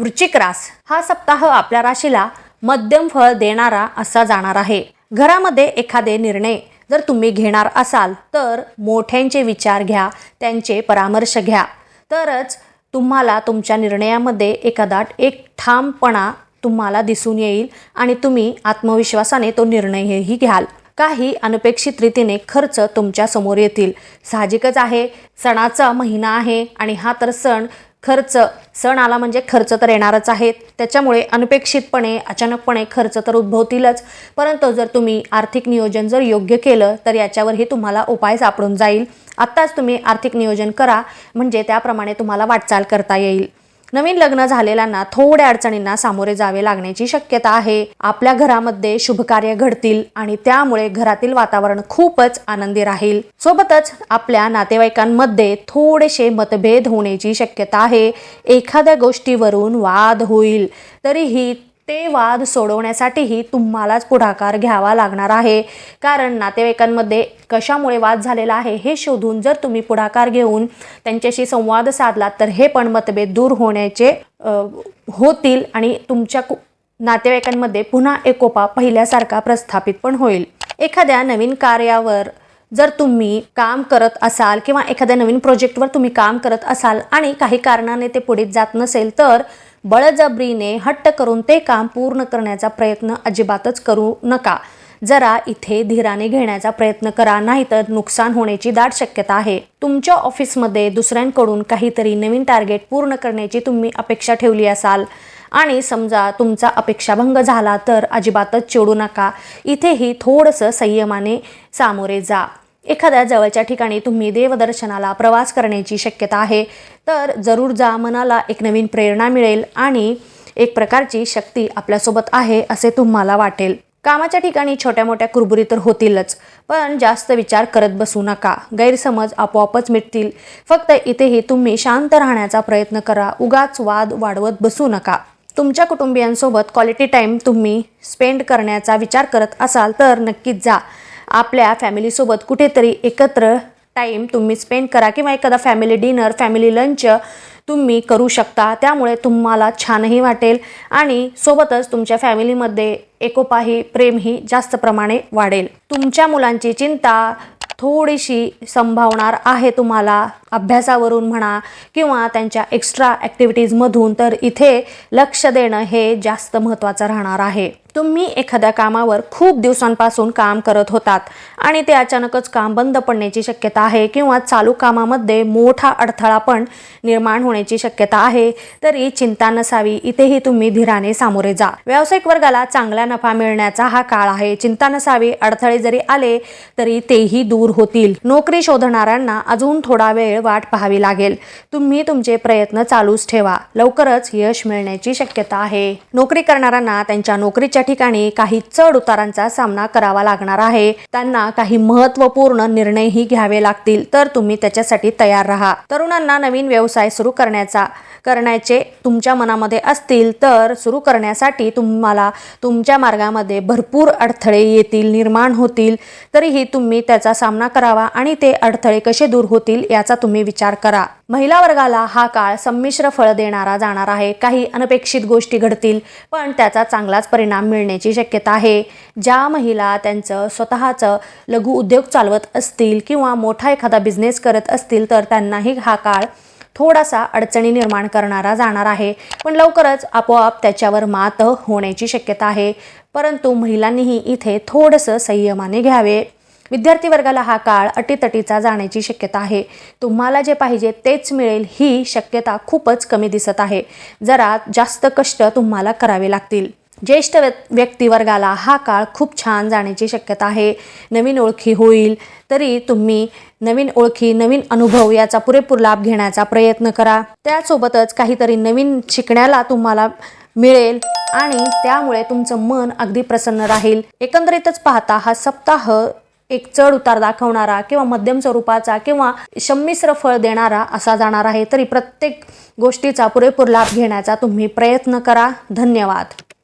वृश्चिक रास. हा सप्ताह आपल्या राशीला मध्यम फळ देणारा असा जाणार आहे. घरामध्ये एखादे निर्णय जर तुम्ही घेणार असाल तर मोठ्यांचे विचार घ्या त्यांचे परामर्श घ्या. तरच तुम्हाला तुमच्या निर्णयामध्ये एखादा एक ठामपणा तुम्हाला दिसून येईल आणि तुम्ही आत्मविश्वासाने तो निर्णयही घ्याल. काही अनपेक्षित रीतीने खर्च तुमच्यासमोर येतील. साहजिकच आहे. सणाचा महिना आहे आणि हा तर सण खर्च. सण आला म्हणजे खर्च तर येणारच आहेत. त्याच्यामुळे अनपेक्षितपणे अचानकपणे खर्च तर उद्भवतीलच. परंतु जर तुम्ही आर्थिक नियोजन जर योग्य केलं तर याच्यावरही तुम्हाला उपाय सापडून जाईल. आत्ताच तुम्ही आर्थिक नियोजन करा म्हणजे त्याप्रमाणे तुम्हाला वाटचाल करता येईल. नवीन लग्न झालेल्यांना थोड्या अडचणींना सामोरे जावे लागण्याची शक्यता आहे. आपल्या घरामध्ये शुभकार्य घडतील आणि त्यामुळे घरातील वातावरण खूपच आनंदी राहील. सोबतच आपल्या नातेवाईकांमध्ये थोडेसे मतभेद होण्याची शक्यता आहे. एखाद्या गोष्टीवरून वाद होईल. तरीही ते वाद सोडवण्यासाठीही तुम्हालाच पुढाकार घ्यावा लागणार आहे. कारण नातेवाईकांमध्ये कशामुळे वाद झालेला आहे हे शोधून जर तुम्ही पुढाकार घेऊन त्यांच्याशी संवाद साधलात तर हे पण मतभेद दूर होण्याचे होतील आणि तुमच्या कु- नातेवाईकांमध्ये पुन्हा एकोपा पहिल्यासारखा प्रस्थापित पण होईल. एखाद्या नवीन कार्यावर जर तुम्ही काम करत असाल किंवा एखाद्या नवीन प्रोजेक्टवर तुम्ही काम करत असाल आणि काही कारणाने ते पुढे जात नसेल तर बळजबरीने हट्ट करून ते काम पूर्ण करण्याचा प्रयत्न अजिबातच करू नका. जरा इथे धीराने घेण्याचा प्रयत्न करा नाहीतर नुकसान होण्याची दाट शक्यता आहे. तुमच्या ऑफिसमध्ये दुसऱ्यांकडून काहीतरी नवीन टार्गेट पूर्ण करण्याची तुम्ही अपेक्षा ठेवली असाल. आणि समजा तुमचा अपेक्षाभंग झाला तर अजिबातच चिडू नका. इथेही थोडंसं संयमाने सामोरे जा. एखाद्या जवळच्या ठिकाणी तुम्ही देवदर्शनाला प्रवास करण्याची शक्यता आहे तर जरूर जा मनाला एक नवीन प्रेरणा मिळेल आणि एक प्रकारची शक्ती आपल्यासोबत आहे असे तुम्हाला वाटेल. कामाच्या ठिकाणी छोट्या मोठ्या कुरबुरी तर होतीलच पण जास्त विचार करत बसू नका. गैरसमज आपोआपच मिटतील. फक्त इथेही तुम्ही शांत राहण्याचा प्रयत्न करा. उगाच वाद वाढवत बसू नका. तुमच्या कुटुंबियांसोबत क्वालिटी टाईम तुम्ही स्पेंड करण्याचा विचार करत असाल तर नक्कीच जा. आपल्या फॅमिलीसोबत कुठेतरी एकत्र टाईम तुम्ही स्पेंड करा किंवा एखादा फॅमिली डिनर फॅमिली लंच तुम्ही करू शकता. त्यामुळे तुम्हाला छानही वाटेल आणि सोबतच तुमच्या फॅमिलीमध्ये एकोपाही प्रेमही जास्त प्रमाणे वाढेल. तुमच्या मुलांची चिंता थोडीशी संभावणार आहे तुम्हाला. अभ्यासावरून म्हणा किंवा त्यांच्या एक्स्ट्रा ॲक्टिव्हिटीजमधून तर इथे लक्ष देणं हे जास्त महत्त्वाचं राहणार आहे. तुम्ही एखाद्या कामावर खूप दिवसांपासून काम करत होतात आणि ते अचानकच काम बंद पडण्याची शक्यता आहे किंवा चालू कामामध्ये मोठा अडथळा पण निर्माण होण्याची शक्यता आहे. तरी चिंता नसावी. इथेही तुम्ही धीराने सामोरे जा. व्यावसायिक वर्गाला चांगला नफा मिळण्याचा हा काळ आहे. चिंता नसावी. अडथळे जरी आले तरी तेही दूर होतील. नोकरी शोधणाऱ्यांना अजून थोडा वेळ वाट पाहावी लागेल. तुम्ही तुमचे प्रयत्न चालूच ठेवा. लवकरच यश मिळण्याची शक्यता आहे. नोकरी करणाऱ्यांना त्यांच्या नोकरीच्या ठिकाणी काही चढ उतारांचा सामना करावा लागणार आहे. त्यांना काही महत्त्वपूर्ण निर्णयही घ्यावे लागतील. तर तुम्ही त्याच्यासाठी तयार राहा. तरुणांना नवीन व्यवसाय सुरू करण्याचा करण्याचे तुमच्या मनामध्ये असतील तर सुरू करण्यासाठी तुम्हाला तुमच्या मार्गामध्ये भरपूर अडथळे येतील निर्माण होतील. तरीही तुम्ही त्याचा सामना करावा आणि ते अडथळे कसे दूर होतील याचा तुम्ही विचार करा. महिला वर्गाला हा काळ संमिश्र फळ देणारा जाणार आहे. काही अनपेक्षित गोष्टी घडतील पण त्याचा चांगलाच परिणाम मिळण्याची शक्यता आहे. ज्या महिला त्यांचं स्वतःचं लघु उद्योग चालवत असतील किंवा मोठा एखादा बिझनेस करत असतील तर त्यांनाही हा काळ थोडासा अडचणी निर्माण करणारा जाणार आहे. पण लवकरच आपोआप त्याच्यावर मात होण्याची शक्यता आहे. परंतु महिलांनीही इथे थोडंसं संयमाने घ्यावे. विद्यार्थी वर्गाला हा काळ अटीतटीचा जाण्याची शक्यता आहे. तुम्हाला जे पाहिजे तेच मिळेल ही शक्यता खूपच कमी दिसत आहे. जरा जास्त कष्ट तुम्हाला करावे लागतील. ज्येष्ठ व्यक्तिवर्गाला हा काळ खूप छान जाण्याची शक्यता आहे. नवीन ओळखी होईल तरी तुम्ही नवीन ओळखी नवीन अनुभव याचा पुरेपूर लाभ घेण्याचा प्रयत्न करा. त्यासोबतच काहीतरी नवीन शिकण्याला तुम्हाला मिळेल आणि त्यामुळे तुमचं मन अगदी प्रसन्न राहील. एकंदरीतच पाहता हा सप्ताह एक चढ उतार दाखवणारा किंवा मध्यम स्वरूपाचा किंवा संमिश्र फळ देणारा असा जाणार आहे तरी प्रत्येक गोष्टीचा पुरेपूर लाभ घेण्याचा तुम्ही प्रयत्न करा. धन्यवाद.